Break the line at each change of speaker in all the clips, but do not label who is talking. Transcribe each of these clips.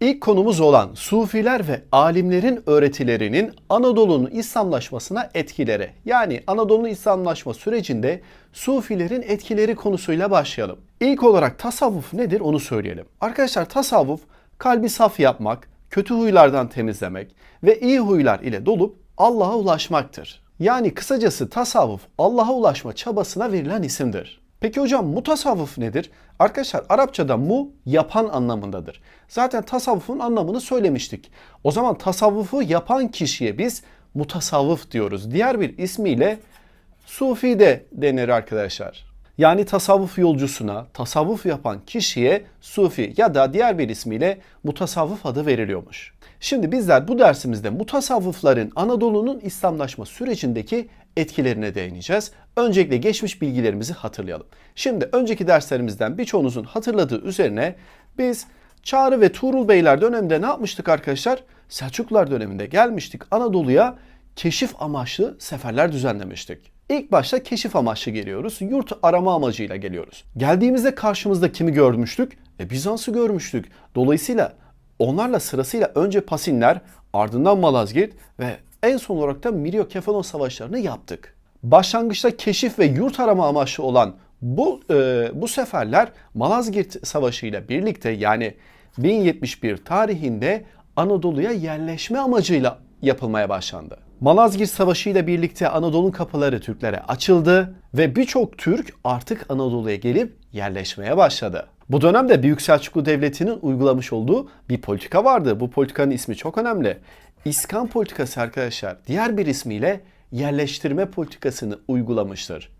İlk konumuz olan Sufiler ve alimlerin öğretilerinin Anadolu'nun İslamlaşmasına etkileri. Yani Anadolu'nun İslamlaşma sürecinde Sufilerin etkileri konusuyla başlayalım. İlk olarak tasavvuf nedir onu söyleyelim. Arkadaşlar tasavvuf kalbi saf yapmak, kötü huylardan temizlemek ve iyi huylar ile dolup Allah'a ulaşmaktır. Yani kısacası tasavvuf Allah'a ulaşma çabasına verilen isimdir. Peki hocam mutasavvıf nedir? Arkadaşlar Arapçada mu yapan anlamındadır. Zaten tasavvufun anlamını söylemiştik. O zaman tasavvufu yapan kişiye biz mutasavvıf diyoruz. Diğer bir ismiyle sufi de denir arkadaşlar. Yani tasavvuf yolcusuna, tasavvuf yapan kişiye sufi ya da diğer bir ismiyle mutasavvıf adı veriliyormuş. Şimdi bizler bu dersimizde mutasavvıfların Anadolu'nun İslamlaşma sürecindeki etkilerine değineceğiz. Öncelikle geçmiş bilgilerimizi hatırlayalım. Şimdi önceki derslerimizden birçoğunuzun hatırladığı üzerine biz Çağrı ve Tuğrul Beyler döneminde ne yapmıştık arkadaşlar? Selçuklular döneminde gelmiştik Anadolu'ya keşif amaçlı seferler düzenlemiştik. İlk başta keşif amaçlı geliyoruz. Yurt arama amacıyla geliyoruz. Geldiğimizde karşımızda kimi görmüştük? E, Bizans'ı görmüştük. Dolayısıyla onlarla sırasıyla önce Pasinler, ardından Malazgirt ve en son olarak da Miryokefalon savaşlarını yaptık. Başlangıçta keşif ve yurt arama amaçlı olan bu e, bu seferler Malazgirt Savaşı ile birlikte yani 1071 tarihinde Anadolu'ya yerleşme amacıyla yapılmaya başlandı. Malazgirt Savaşı ile birlikte Anadolu'nun kapıları Türklere açıldı ve birçok Türk artık Anadolu'ya gelip yerleşmeye başladı. Bu dönemde Büyük Selçuklu Devleti'nin uygulamış olduğu bir politika vardı. Bu politikanın ismi çok önemli. İskan politikası arkadaşlar diğer bir ismiyle yerleştirme politikasını uygulamıştır.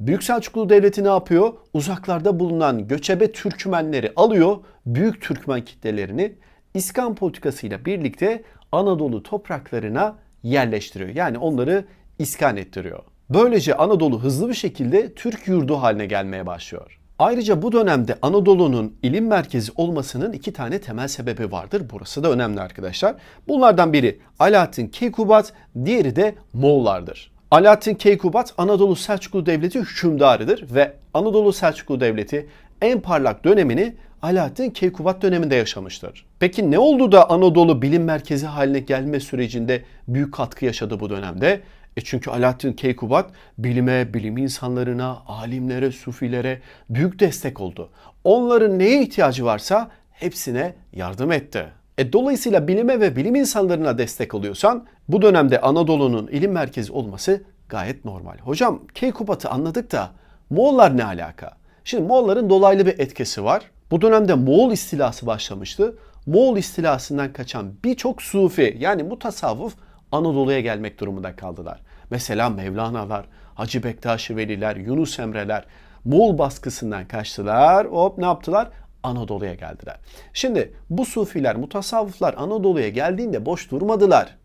Büyük Selçuklu Devleti ne yapıyor? Uzaklarda bulunan göçebe Türkmenleri alıyor, büyük Türkmen kitlelerini İskan politikasıyla birlikte Anadolu topraklarına yerleştiriyor. Yani onları iskan ettiriyor. Böylece Anadolu hızlı bir şekilde Türk yurdu haline gelmeye başlıyor. Ayrıca bu dönemde Anadolu'nun ilim merkezi olmasının iki tane temel sebebi vardır. Burası da önemli arkadaşlar. Bunlardan biri Alaaddin Keykubat, diğeri de Moğollardır. Alaaddin Keykubat Anadolu Selçuklu Devleti hükümdarıdır ve Anadolu Selçuklu Devleti en parlak dönemini Alaaddin Keykubat döneminde yaşamıştır. Peki ne oldu da Anadolu bilim merkezi haline gelme sürecinde büyük katkı yaşadı bu dönemde? E çünkü Alaaddin Keykubat bilime, bilim insanlarına, alimlere, sufilere büyük destek oldu. Onların neye ihtiyacı varsa hepsine yardım etti. E dolayısıyla bilime ve bilim insanlarına destek oluyorsan bu dönemde Anadolu'nun ilim merkezi olması gayet normal. Hocam Keykubat'ı anladık da Moğollar ne alaka? Şimdi Moğolların dolaylı bir etkisi var. Bu dönemde Moğol istilası başlamıştı. Moğol istilasından kaçan birçok sufi yani bu tasavvuf Anadolu'ya gelmek durumunda kaldılar. Mesela Mevlana'lar, Hacı Bektaşi Veliler, Yunus Emre'ler Moğol baskısından kaçtılar. Hop ne yaptılar? Anadolu'ya geldiler. Şimdi bu sufiler, mutasavvıflar Anadolu'ya geldiğinde boş durmadılar.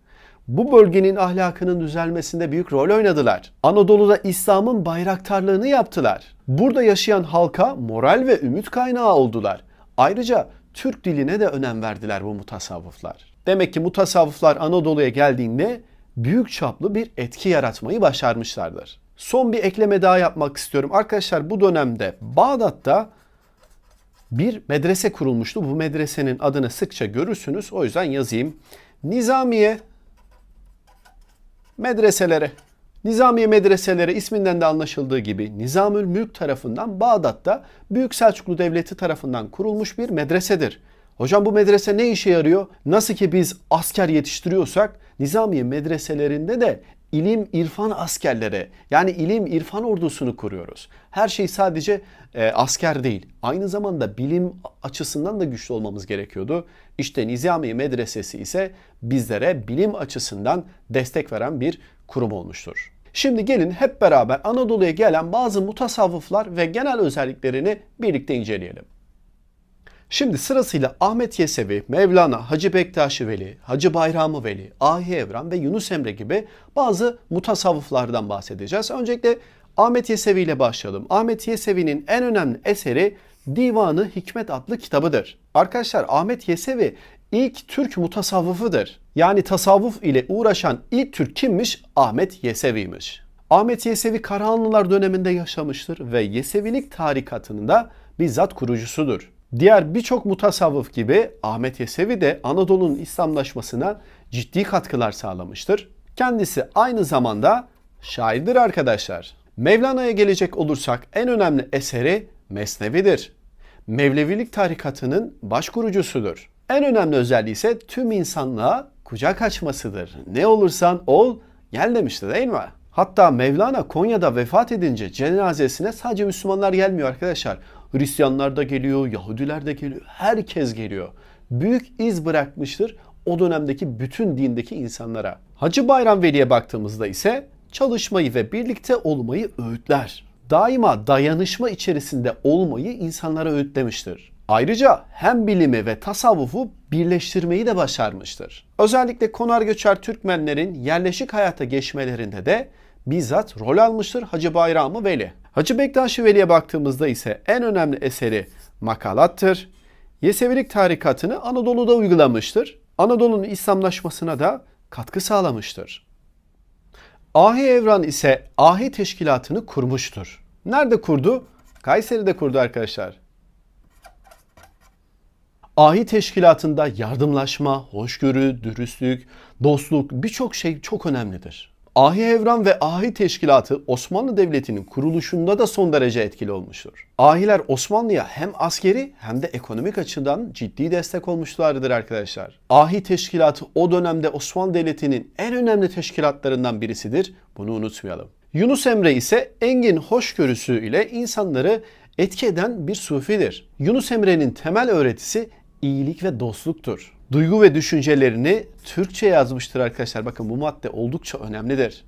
Bu bölgenin ahlakının düzelmesinde büyük rol oynadılar. Anadolu'da İslam'ın bayraktarlığını yaptılar. Burada yaşayan halka moral ve ümit kaynağı oldular. Ayrıca Türk diline de önem verdiler bu mutasavvıflar. Demek ki mutasavvıflar Anadolu'ya geldiğinde büyük çaplı bir etki yaratmayı başarmışlardır. Son bir ekleme daha yapmak istiyorum. Arkadaşlar bu dönemde Bağdat'ta bir medrese kurulmuştu. Bu medresenin adını sıkça görürsünüz. O yüzden yazayım. Nizamiye medreseleri. Nizamiye medreseleri isminden de anlaşıldığı gibi Nizamül Mülk tarafından Bağdat'ta Büyük Selçuklu Devleti tarafından kurulmuş bir medresedir. Hocam bu medrese ne işe yarıyor? Nasıl ki biz asker yetiştiriyorsak Nizamiye medreselerinde de ilim irfan askerlere yani ilim irfan ordusunu kuruyoruz. Her şey sadece e, asker değil. Aynı zamanda bilim açısından da güçlü olmamız gerekiyordu. İşte Nizamiye Medresesi ise bizlere bilim açısından destek veren bir kurum olmuştur. Şimdi gelin hep beraber Anadolu'ya gelen bazı mutasavvıflar ve genel özelliklerini birlikte inceleyelim. Şimdi sırasıyla Ahmet Yesevi, Mevlana, Hacı Bektaşi Veli, Hacı Bayramı Veli, Ahi Evran ve Yunus Emre gibi bazı mutasavvıflardan bahsedeceğiz. Öncelikle Ahmet Yesevi ile başlayalım. Ahmet Yesevi'nin en önemli eseri Divanı Hikmet adlı kitabıdır. Arkadaşlar Ahmet Yesevi ilk Türk mutasavvıfıdır. Yani tasavvuf ile uğraşan ilk Türk kimmiş? Ahmet Yesevi'ymiş. Ahmet Yesevi Karahanlılar döneminde yaşamıştır ve Yesevilik tarikatının da bizzat kurucusudur. Diğer birçok mutasavvıf gibi Ahmet Yesevi de Anadolu'nun İslamlaşmasına ciddi katkılar sağlamıştır. Kendisi aynı zamanda şairdir arkadaşlar. Mevlana'ya gelecek olursak en önemli eseri Mesnevi'dir. Mevlevilik tarikatının baş kurucusudur. En önemli özelliği ise tüm insanlığa kucak açmasıdır. Ne olursan ol gel demişti değil mi? Hatta Mevlana Konya'da vefat edince cenazesine sadece Müslümanlar gelmiyor arkadaşlar. Hristiyanlar da geliyor, Yahudiler de geliyor, herkes geliyor. Büyük iz bırakmıştır o dönemdeki bütün dindeki insanlara. Hacı Bayram Veli'ye baktığımızda ise çalışmayı ve birlikte olmayı öğütler. Daima dayanışma içerisinde olmayı insanlara öğütlemiştir. Ayrıca hem bilimi ve tasavvufu birleştirmeyi de başarmıştır. Özellikle konar göçer Türkmenlerin yerleşik hayata geçmelerinde de bizzat rol almıştır Hacı Bayramı Veli. Hacı Bektaşi Veli'ye baktığımızda ise en önemli eseri makalattır. Yesevilik tarikatını Anadolu'da uygulamıştır. Anadolu'nun İslamlaşmasına da katkı sağlamıştır. Ahi Evran ise Ahi Teşkilatı'nı kurmuştur. Nerede kurdu? Kayseri'de kurdu arkadaşlar. Ahi teşkilatında yardımlaşma, hoşgörü, dürüstlük, dostluk birçok şey çok önemlidir. Ahi Evran ve Ahi Teşkilatı Osmanlı Devleti'nin kuruluşunda da son derece etkili olmuştur. Ahiler Osmanlı'ya hem askeri hem de ekonomik açıdan ciddi destek olmuşlardır arkadaşlar. Ahi Teşkilatı o dönemde Osmanlı Devleti'nin en önemli teşkilatlarından birisidir. Bunu unutmayalım. Yunus Emre ise engin hoşgörüsü ile insanları etki eden bir sufidir. Yunus Emre'nin temel öğretisi iyilik ve dostluktur. Duygu ve düşüncelerini Türkçe yazmıştır arkadaşlar. Bakın bu madde oldukça önemlidir.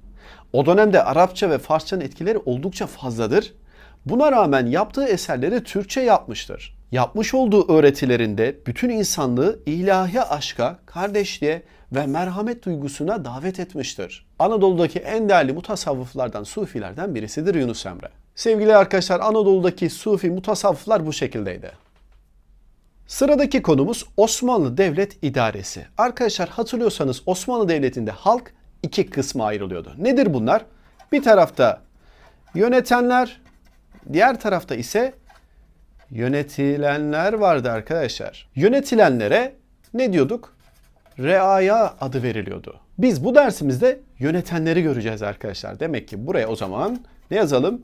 O dönemde Arapça ve Farsçanın etkileri oldukça fazladır. Buna rağmen yaptığı eserleri Türkçe yapmıştır. Yapmış olduğu öğretilerinde bütün insanlığı ilahi aşka, kardeşliğe ve merhamet duygusuna davet etmiştir. Anadolu'daki en değerli mutasavvıflardan, sufilerden birisidir Yunus Emre. Sevgili arkadaşlar Anadolu'daki sufi mutasavvıflar bu şekildeydi. Sıradaki konumuz Osmanlı Devlet İdaresi. Arkadaşlar hatırlıyorsanız Osmanlı Devleti'nde halk iki kısma ayrılıyordu. Nedir bunlar? Bir tarafta yönetenler, diğer tarafta ise yönetilenler vardı arkadaşlar. Yönetilenlere ne diyorduk? Reaya adı veriliyordu. Biz bu dersimizde yönetenleri göreceğiz arkadaşlar. Demek ki buraya o zaman ne yazalım?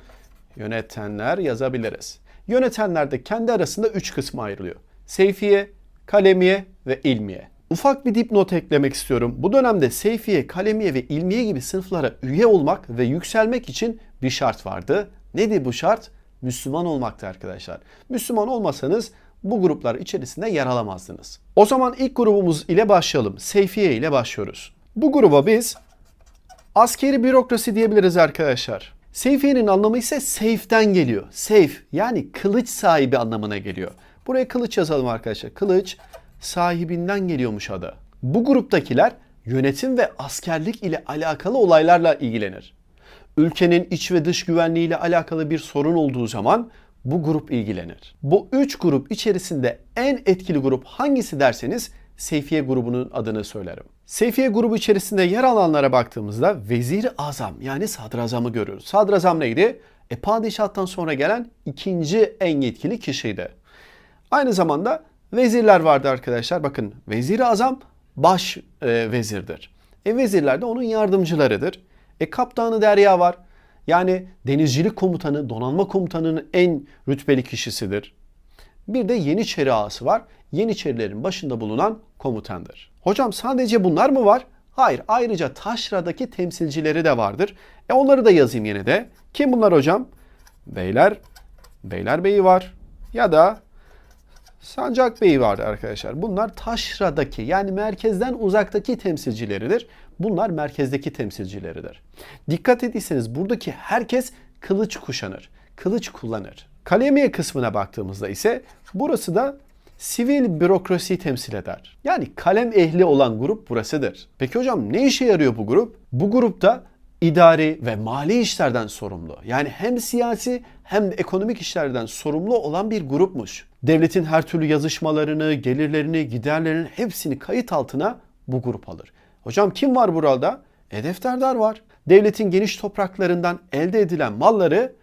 Yönetenler yazabiliriz. Yönetenler de kendi arasında üç kısma ayrılıyor. Seyfiye, kalemiye ve ilmiye. Ufak bir dipnot eklemek istiyorum. Bu dönemde seyfiye, kalemiye ve ilmiye gibi sınıflara üye olmak ve yükselmek için bir şart vardı. Nedir bu şart? Müslüman olmaktı arkadaşlar. Müslüman olmasanız bu gruplar içerisinde yer alamazdınız. O zaman ilk grubumuz ile başlayalım. Seyfiye ile başlıyoruz. Bu gruba biz askeri bürokrasi diyebiliriz arkadaşlar. Seyfiye'nin anlamı ise seyften geliyor. Seyf yani kılıç sahibi anlamına geliyor. Buraya kılıç yazalım arkadaşlar. Kılıç sahibinden geliyormuş adı. Bu gruptakiler yönetim ve askerlik ile alakalı olaylarla ilgilenir. Ülkenin iç ve dış güvenliği ile alakalı bir sorun olduğu zaman bu grup ilgilenir. Bu üç grup içerisinde en etkili grup hangisi derseniz Seyfiye grubunun adını söylerim. Seyfiye grubu içerisinde yer alanlara baktığımızda Vezir-i Azam yani Sadrazam'ı görüyoruz. Sadrazam neydi? E padişahtan sonra gelen ikinci en yetkili kişiydi. Aynı zamanda vezirler vardı arkadaşlar. Bakın Vezir-i Azam baş e, vezirdir. E vezirler de onun yardımcılarıdır. E kaptanı derya var. Yani denizcilik komutanı, donanma komutanının en rütbeli kişisidir. Bir de Yeniçeri ağası var. Yeniçerilerin başında bulunan komutandır. Hocam sadece bunlar mı var? Hayır. Ayrıca taşradaki temsilcileri de vardır. E onları da yazayım yine de. Kim bunlar hocam? Beyler, Beylerbeyi var. Ya da Sancak Bey vardı arkadaşlar. Bunlar taşradaki yani merkezden uzaktaki temsilcileridir. Bunlar merkezdeki temsilcileridir. Dikkat ettiyseniz buradaki herkes kılıç kuşanır. Kılıç kullanır. Kalemiye kısmına baktığımızda ise burası da sivil bürokrasi temsil eder. Yani kalem ehli olan grup burasıdır. Peki hocam ne işe yarıyor bu grup? Bu grupta idari ve mali işlerden sorumlu. Yani hem siyasi hem de ekonomik işlerden sorumlu olan bir grupmuş. Devletin her türlü yazışmalarını, gelirlerini, giderlerini hepsini kayıt altına bu grup alır. Hocam kim var burada? E defterdar var. Devletin geniş topraklarından elde edilen malları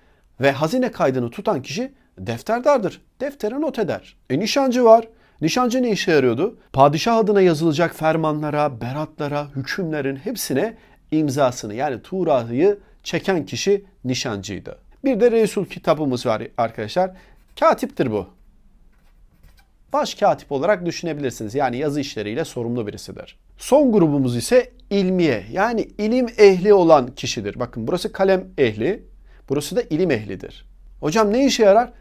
ve hazine kaydını tutan kişi Defterdardır. Deftere not eder. E nişancı var. Nişancı ne işe yarıyordu? Padişah adına yazılacak fermanlara, beratlara, hükümlerin hepsine imzasını yani tuğrayı çeken kişi nişancıydı. Bir de Resul kitabımız var arkadaşlar. Katiptir bu. Baş katip olarak düşünebilirsiniz. Yani yazı işleriyle sorumlu birisidir. Son grubumuz ise ilmiye yani ilim ehli olan kişidir. Bakın burası kalem ehli, burası da ilim ehlidir. Hocam ne işe yarar?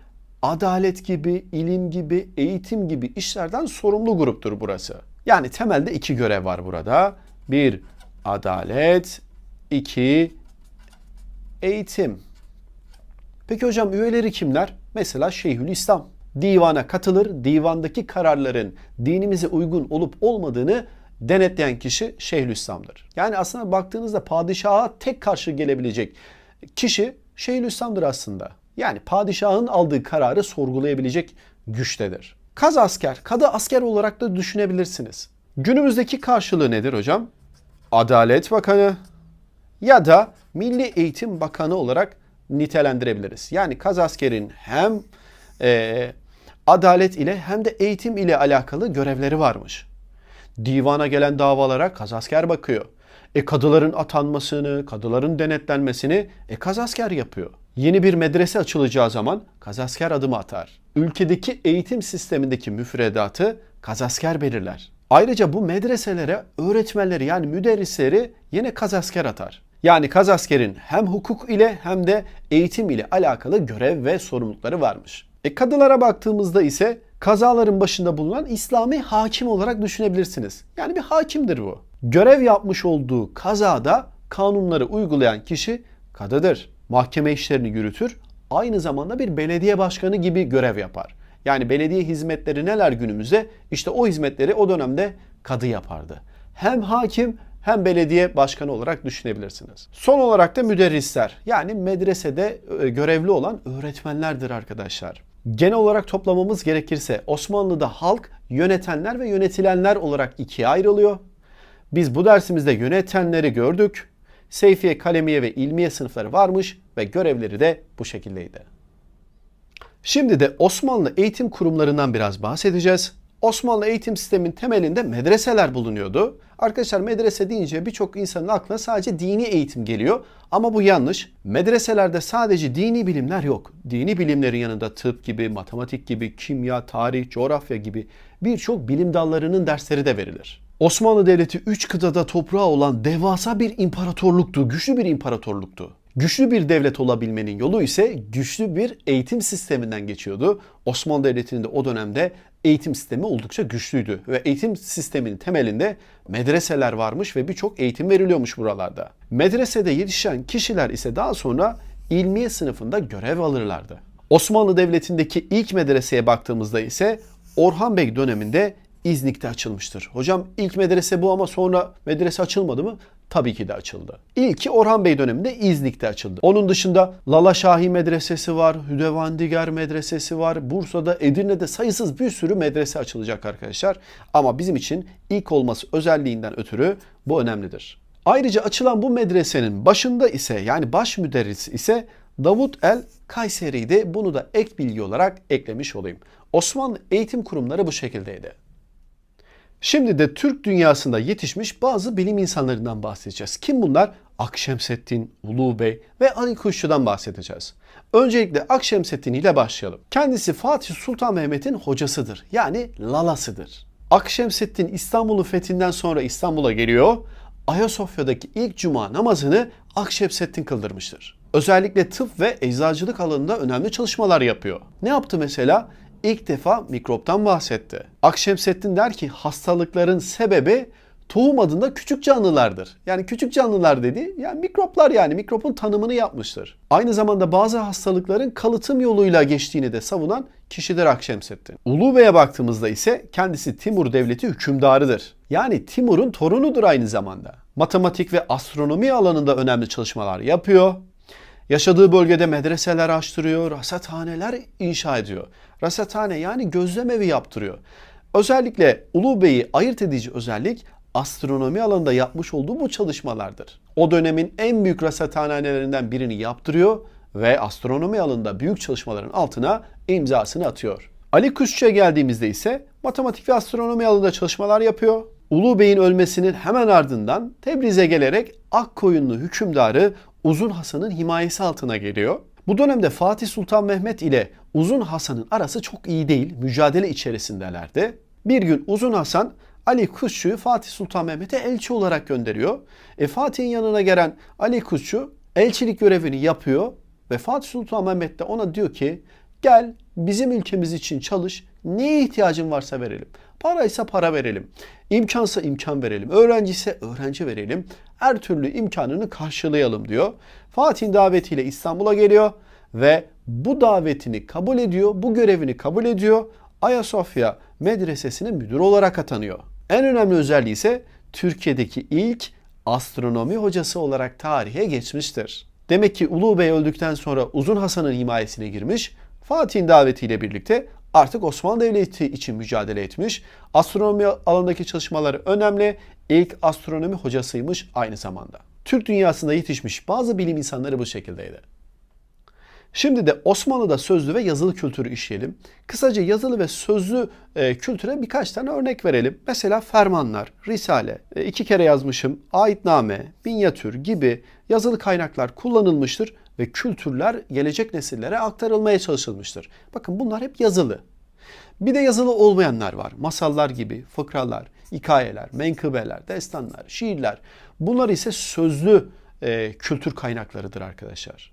Adalet gibi, ilim gibi, eğitim gibi işlerden sorumlu gruptur burası. Yani temelde iki görev var burada. Bir, adalet. iki eğitim. Peki hocam üyeleri kimler? Mesela Şeyhülislam. Divana katılır, divandaki kararların dinimize uygun olup olmadığını denetleyen kişi Şeyhülislam'dır. Yani aslında baktığınızda padişaha tek karşı gelebilecek kişi Şeyhülislam'dır aslında. Yani padişahın aldığı kararı sorgulayabilecek güçtedir. Kaz asker, kadı asker olarak da düşünebilirsiniz. Günümüzdeki karşılığı nedir hocam? Adalet Bakanı ya da Milli Eğitim Bakanı olarak nitelendirebiliriz. Yani kaz askerin hem e, adalet ile hem de eğitim ile alakalı görevleri varmış. Divana gelen davalara kazasker bakıyor. E kadıların atanmasını, kadıların denetlenmesini e kazasker yapıyor. Yeni bir medrese açılacağı zaman kazasker adımı atar. Ülkedeki eğitim sistemindeki müfredatı kazasker belirler. Ayrıca bu medreselere öğretmenleri yani müderrisleri yine kazasker atar. Yani kazaskerin hem hukuk ile hem de eğitim ile alakalı görev ve sorumlulukları varmış. E kadılara baktığımızda ise kazaların başında bulunan İslami hakim olarak düşünebilirsiniz. Yani bir hakimdir bu. Görev yapmış olduğu kazada kanunları uygulayan kişi kadıdır. Mahkeme işlerini yürütür, aynı zamanda bir belediye başkanı gibi görev yapar. Yani belediye hizmetleri neler günümüzde? İşte o hizmetleri o dönemde kadı yapardı. Hem hakim hem belediye başkanı olarak düşünebilirsiniz. Son olarak da müderrisler yani medresede e, görevli olan öğretmenlerdir arkadaşlar. Genel olarak toplamamız gerekirse Osmanlı'da halk yönetenler ve yönetilenler olarak ikiye ayrılıyor. Biz bu dersimizde yönetenleri gördük. Seyfiye, Kalemiye ve İlmiye sınıfları varmış ve görevleri de bu şekildeydi. Şimdi de Osmanlı eğitim kurumlarından biraz bahsedeceğiz. Osmanlı eğitim sistemin temelinde medreseler bulunuyordu. Arkadaşlar medrese deyince birçok insanın aklına sadece dini eğitim geliyor. Ama bu yanlış. Medreselerde sadece dini bilimler yok. Dini bilimlerin yanında tıp gibi, matematik gibi, kimya, tarih, coğrafya gibi birçok bilim dallarının dersleri de verilir. Osmanlı Devleti 3 kıtada toprağı olan devasa bir imparatorluktu, güçlü bir imparatorluktu. Güçlü bir devlet olabilmenin yolu ise güçlü bir eğitim sisteminden geçiyordu. Osmanlı Devleti'nin de o dönemde eğitim sistemi oldukça güçlüydü ve eğitim sisteminin temelinde medreseler varmış ve birçok eğitim veriliyormuş buralarda. Medresede yetişen kişiler ise daha sonra ilmiye sınıfında görev alırlardı. Osmanlı Devleti'ndeki ilk medreseye baktığımızda ise Orhan Bey döneminde İznik'te açılmıştır. Hocam ilk medrese bu ama sonra medrese açılmadı mı? Tabii ki de açıldı. İlki Orhan Bey döneminde İznik'te açıldı. Onun dışında Lala Şahi Medresesi var, Hüdevandigar Medresesi var. Bursa'da, Edirne'de sayısız bir sürü medrese açılacak arkadaşlar. Ama bizim için ilk olması özelliğinden ötürü bu önemlidir. Ayrıca açılan bu medresenin başında ise yani baş müderris ise Davut el Kayseri'ydi. Bunu da ek bilgi olarak eklemiş olayım. Osmanlı eğitim kurumları bu şekildeydi. Şimdi de Türk dünyasında yetişmiş bazı bilim insanlarından bahsedeceğiz. Kim bunlar? Akşemseddin, Ulu Bey ve Ali Kuşçu'dan bahsedeceğiz. Öncelikle Akşemseddin ile başlayalım. Kendisi Fatih Sultan Mehmet'in hocasıdır. Yani lalasıdır. Akşemseddin İstanbul'un fethinden sonra İstanbul'a geliyor. Ayasofya'daki ilk cuma namazını Akşemseddin kıldırmıştır. Özellikle tıp ve eczacılık alanında önemli çalışmalar yapıyor. Ne yaptı mesela? İlk defa mikroptan bahsetti. Akşemseddin der ki hastalıkların sebebi tohum adında küçük canlılardır. Yani küçük canlılar dedi yani mikroplar yani mikropun tanımını yapmıştır. Aynı zamanda bazı hastalıkların kalıtım yoluyla geçtiğini de savunan kişidir Akşemseddin. Ulu Bey'e baktığımızda ise kendisi Timur Devleti hükümdarıdır. Yani Timur'un torunudur aynı zamanda. Matematik ve astronomi alanında önemli çalışmalar yapıyor. Yaşadığı bölgede medreseler açtırıyor, rasathaneler inşa ediyor. Rasathane yani gözlem evi yaptırıyor. Özellikle Ulu Bey'i ayırt edici özellik astronomi alanında yapmış olduğu bu çalışmalardır. O dönemin en büyük rasathanelerinden birini yaptırıyor ve astronomi alanında büyük çalışmaların altına imzasını atıyor. Ali Kuşçu'ya geldiğimizde ise matematik ve astronomi alanında çalışmalar yapıyor. Ulu Bey'in ölmesinin hemen ardından Tebriz'e gelerek Akkoyunlu hükümdarı Uzun Hasan'ın himayesi altına geliyor. Bu dönemde Fatih Sultan Mehmet ile Uzun Hasan'ın arası çok iyi değil, mücadele içerisindelerdi. Bir gün Uzun Hasan Ali Kuşçu'yu Fatih Sultan Mehmet'e elçi olarak gönderiyor. E Fatih'in yanına gelen Ali Kuşçu elçilik görevini yapıyor ve Fatih Sultan Mehmet de ona diyor ki gel bizim ülkemiz için çalış, neye ihtiyacın varsa verelim. Paraysa para verelim. İmkansa imkan verelim. Öğrenci ise öğrenci verelim. Her türlü imkanını karşılayalım diyor. Fatih'in davetiyle İstanbul'a geliyor ve bu davetini kabul ediyor, bu görevini kabul ediyor. Ayasofya Medresesi'ne müdür olarak atanıyor. En önemli özelliği ise Türkiye'deki ilk astronomi hocası olarak tarihe geçmiştir. Demek ki Ulu Bey öldükten sonra Uzun Hasan'ın himayesine girmiş, Fatih'in davetiyle birlikte artık Osmanlı Devleti için mücadele etmiş. Astronomi alanındaki çalışmaları önemli. İlk astronomi hocasıymış aynı zamanda. Türk dünyasında yetişmiş bazı bilim insanları bu şekildeydi. Şimdi de Osmanlı'da sözlü ve yazılı kültürü işleyelim. Kısaca yazılı ve sözlü e, kültüre birkaç tane örnek verelim. Mesela fermanlar, risale, e, iki kere yazmışım, aitname, minyatür gibi yazılı kaynaklar kullanılmıştır ve kültürler gelecek nesillere aktarılmaya çalışılmıştır. Bakın bunlar hep yazılı. Bir de yazılı olmayanlar var. Masallar gibi, fıkralar, hikayeler, menkıbeler, destanlar, şiirler. Bunlar ise sözlü e, kültür kaynaklarıdır arkadaşlar.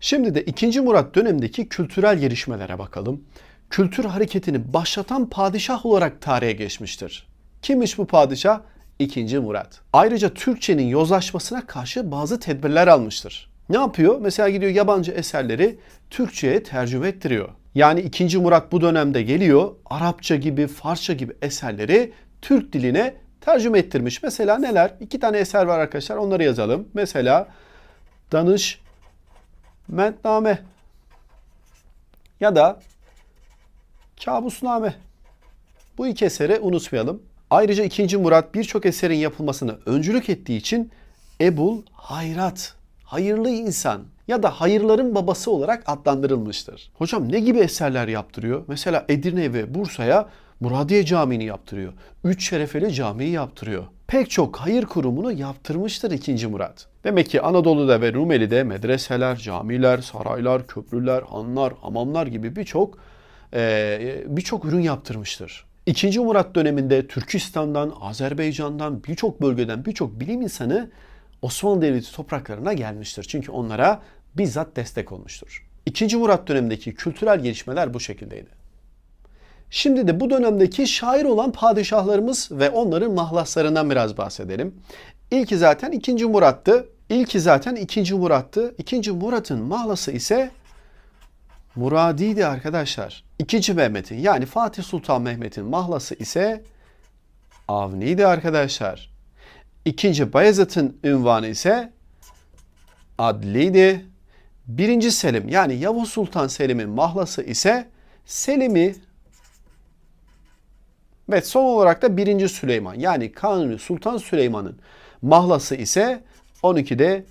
Şimdi de 2. Murat dönemindeki kültürel gelişmelere bakalım. Kültür hareketini başlatan padişah olarak tarihe geçmiştir. Kimmiş bu padişah? 2. Murat. Ayrıca Türkçenin yozlaşmasına karşı bazı tedbirler almıştır. Ne yapıyor? Mesela gidiyor yabancı eserleri Türkçe'ye tercüme ettiriyor. Yani 2. Murat bu dönemde geliyor Arapça gibi, Farsça gibi eserleri Türk diline tercüme ettirmiş. Mesela neler? İki tane eser var arkadaşlar onları yazalım. Mesela Danış Mentname ya da Kabusname. Bu iki eseri unutmayalım. Ayrıca 2. Murat birçok eserin yapılmasına öncülük ettiği için Ebul Hayrat, hayırlı insan ya da hayırların babası olarak adlandırılmıştır. Hocam ne gibi eserler yaptırıyor? Mesela Edirne ve Bursa'ya Muradiye Camii'ni yaptırıyor. Üç Şerefeli Camii'yi yaptırıyor. Pek çok hayır kurumunu yaptırmıştır 2. Murat. Demek ki Anadolu'da ve Rumeli'de medreseler, camiler, saraylar, köprüler, hanlar, hamamlar gibi birçok e, birçok ürün yaptırmıştır. İkinci Murat döneminde Türkistan'dan, Azerbaycan'dan, birçok bölgeden birçok bilim insanı Osmanlı Devleti topraklarına gelmiştir. Çünkü onlara bizzat destek olmuştur. İkinci Murat dönemindeki kültürel gelişmeler bu şekildeydi. Şimdi de bu dönemdeki şair olan padişahlarımız ve onların mahlaslarından biraz bahsedelim. İlki zaten 2. Murat'tı. İlki zaten 2. Murat'tı. 2. Murat'ın mahlası ise Muradi'ydi arkadaşlar. 2. Mehmet'in yani Fatih Sultan Mehmet'in mahlası ise Avni'ydi arkadaşlar. İkinci Bayezid'in ünvanı ise Adli'ydi. Birinci Selim yani Yavuz Sultan Selim'in mahlası ise Selim'i ve son olarak da 1. Süleyman yani Kanuni Sultan Süleyman'ın mahlası ise 12'de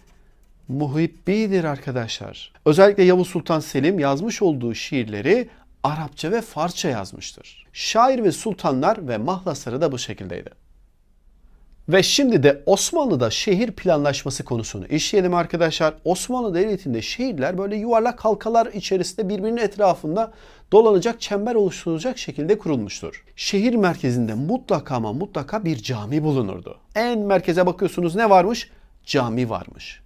Muhibbi'dir arkadaşlar. Özellikle Yavuz Sultan Selim yazmış olduğu şiirleri Arapça ve Farsça yazmıştır. Şair ve sultanlar ve mahlasları da bu şekildeydi. Ve şimdi de Osmanlı'da şehir planlaşması konusunu işleyelim arkadaşlar. Osmanlı Devleti'nde şehirler böyle yuvarlak halkalar içerisinde birbirinin etrafında dolanacak, çember oluşturulacak şekilde kurulmuştur. Şehir merkezinde mutlaka ama mutlaka bir cami bulunurdu. En merkeze bakıyorsunuz ne varmış? Cami varmış.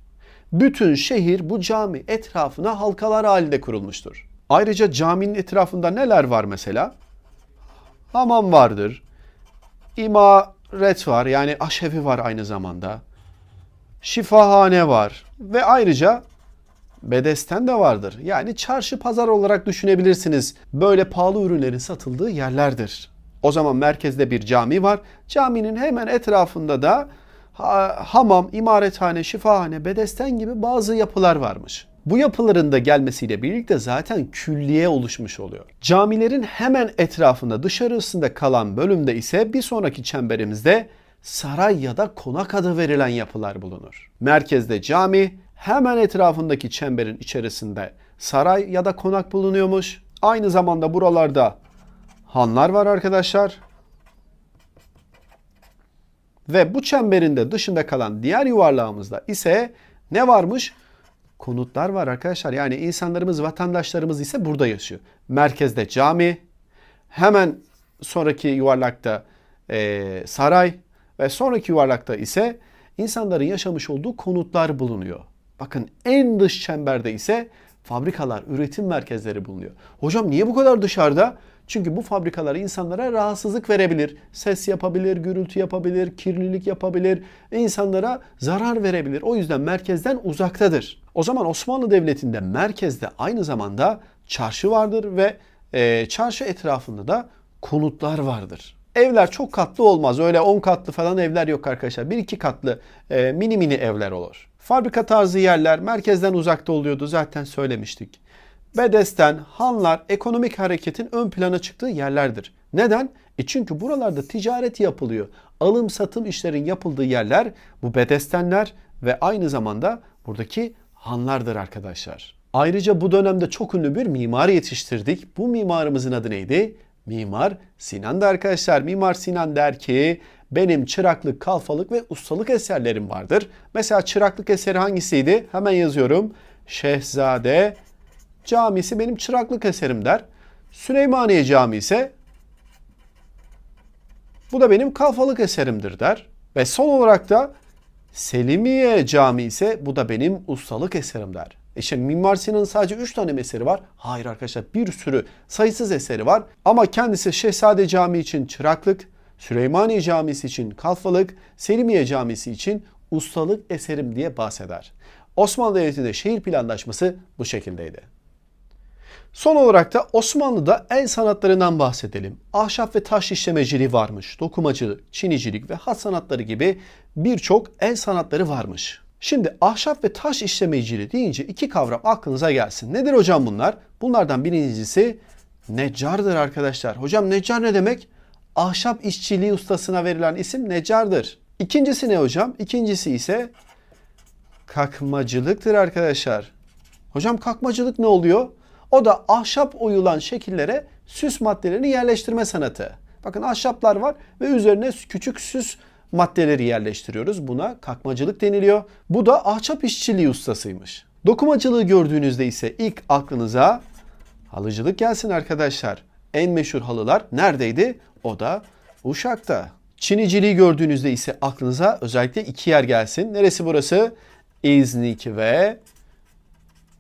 Bütün şehir bu cami etrafına halkalar halinde kurulmuştur. Ayrıca caminin etrafında neler var mesela? Hamam vardır. İmaret var yani aşevi var aynı zamanda. Şifahane var ve ayrıca bedesten de vardır. Yani çarşı pazar olarak düşünebilirsiniz. Böyle pahalı ürünlerin satıldığı yerlerdir. O zaman merkezde bir cami var. Caminin hemen etrafında da ha- hamam, imarethane, şifahane, bedesten gibi bazı yapılar varmış. Bu yapıların da gelmesiyle birlikte zaten külliye oluşmuş oluyor. Camilerin hemen etrafında dışarısında kalan bölümde ise bir sonraki çemberimizde saray ya da konak adı verilen yapılar bulunur. Merkezde cami, Hemen etrafındaki çemberin içerisinde saray ya da konak bulunuyormuş. Aynı zamanda buralarda hanlar var arkadaşlar. Ve bu çemberin de dışında kalan diğer yuvarlağımızda ise ne varmış? Konutlar var arkadaşlar. Yani insanlarımız, vatandaşlarımız ise burada yaşıyor. Merkezde cami, hemen sonraki yuvarlakta eee, saray ve sonraki yuvarlakta ise insanların yaşamış olduğu konutlar bulunuyor. Bakın en dış çemberde ise fabrikalar, üretim merkezleri bulunuyor. Hocam niye bu kadar dışarıda? Çünkü bu fabrikalar insanlara rahatsızlık verebilir. Ses yapabilir, gürültü yapabilir, kirlilik yapabilir, insanlara zarar verebilir. O yüzden merkezden uzaktadır. O zaman Osmanlı Devleti'nde merkezde aynı zamanda çarşı vardır ve e, çarşı etrafında da konutlar vardır. Evler çok katlı olmaz. Öyle 10 katlı falan evler yok arkadaşlar. 1-2 katlı e, mini mini evler olur. Fabrika tarzı yerler merkezden uzakta oluyordu zaten söylemiştik. Bedesten, hanlar ekonomik hareketin ön plana çıktığı yerlerdir. Neden? E çünkü buralarda ticaret yapılıyor. Alım satım işlerin yapıldığı yerler bu bedestenler ve aynı zamanda buradaki hanlardır arkadaşlar. Ayrıca bu dönemde çok ünlü bir mimar yetiştirdik. Bu mimarımızın adı neydi? Mimar Sinan'dı arkadaşlar. Mimar Sinan der ki benim çıraklık, kalfalık ve ustalık eserlerim vardır. Mesela çıraklık eseri hangisiydi? Hemen yazıyorum. Şehzade Camisi benim çıraklık eserim der. Süleymaniye Camii ise bu da benim kalfalık eserimdir der. Ve son olarak da Selimiye Camii ise bu da benim ustalık eserim der. E şimdi Mimar Sinan'ın sadece 3 tane eseri var. Hayır arkadaşlar bir sürü sayısız eseri var. Ama kendisi Şehzade Camii için çıraklık, Süleymaniye Camisi için kalfalık, Selimiye Camisi için ustalık eserim diye bahseder. Osmanlı Devleti'nde şehir planlaşması bu şekildeydi. Son olarak da Osmanlı'da el sanatlarından bahsedelim. Ahşap ve taş işlemeciliği varmış. Dokumacılık, çinicilik ve hat sanatları gibi birçok el sanatları varmış. Şimdi ahşap ve taş işlemeciliği deyince iki kavram aklınıza gelsin. Nedir hocam bunlar? Bunlardan birincisi neccardır arkadaşlar. Hocam neccar ne demek? Ahşap işçiliği ustasına verilen isim neccardır. İkincisi ne hocam? İkincisi ise kakmacılıktır arkadaşlar. Hocam kakmacılık ne oluyor? O da ahşap oyulan şekillere süs maddelerini yerleştirme sanatı. Bakın ahşaplar var ve üzerine küçük süs maddeleri yerleştiriyoruz. Buna kakmacılık deniliyor. Bu da ahşap işçiliği ustasıymış. Dokumacılığı gördüğünüzde ise ilk aklınıza halıcılık gelsin arkadaşlar. En meşhur halılar neredeydi? O da Uşak'ta. Çiniciliği gördüğünüzde ise aklınıza özellikle iki yer gelsin. Neresi burası? İznik ve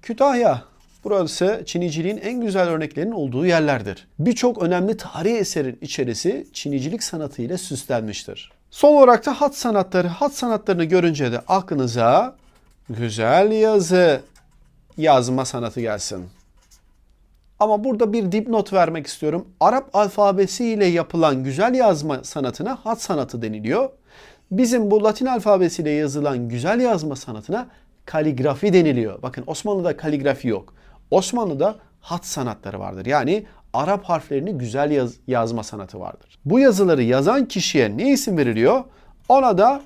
Kütahya. Burası Çiniciliğin en güzel örneklerinin olduğu yerlerdir. Birçok önemli tarihi eserin içerisi Çinicilik sanatıyla süslenmiştir. Son olarak da hat sanatları. Hat sanatlarını görünce de aklınıza güzel yazı yazma sanatı gelsin. Ama burada bir dipnot vermek istiyorum. Arap alfabesiyle yapılan güzel yazma sanatına hat sanatı deniliyor. Bizim bu Latin alfabesiyle yazılan güzel yazma sanatına kaligrafi deniliyor. Bakın Osmanlı'da kaligrafi yok. Osmanlı'da hat sanatları vardır. Yani Arap harflerini güzel yaz, yazma sanatı vardır. Bu yazıları yazan kişiye ne isim veriliyor? Ona da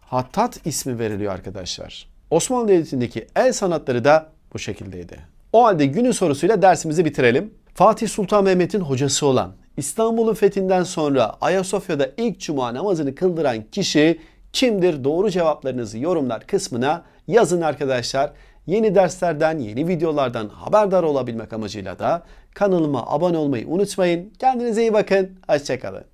hattat ismi veriliyor arkadaşlar. Osmanlı Devleti'ndeki el sanatları da bu şekildeydi. O halde günün sorusuyla dersimizi bitirelim. Fatih Sultan Mehmet'in hocası olan İstanbul'un fethinden sonra Ayasofya'da ilk cuma namazını kıldıran kişi kimdir? Doğru cevaplarınızı yorumlar kısmına yazın arkadaşlar. Yeni derslerden, yeni videolardan haberdar olabilmek amacıyla da kanalıma abone olmayı unutmayın. Kendinize iyi bakın. Hoşçakalın.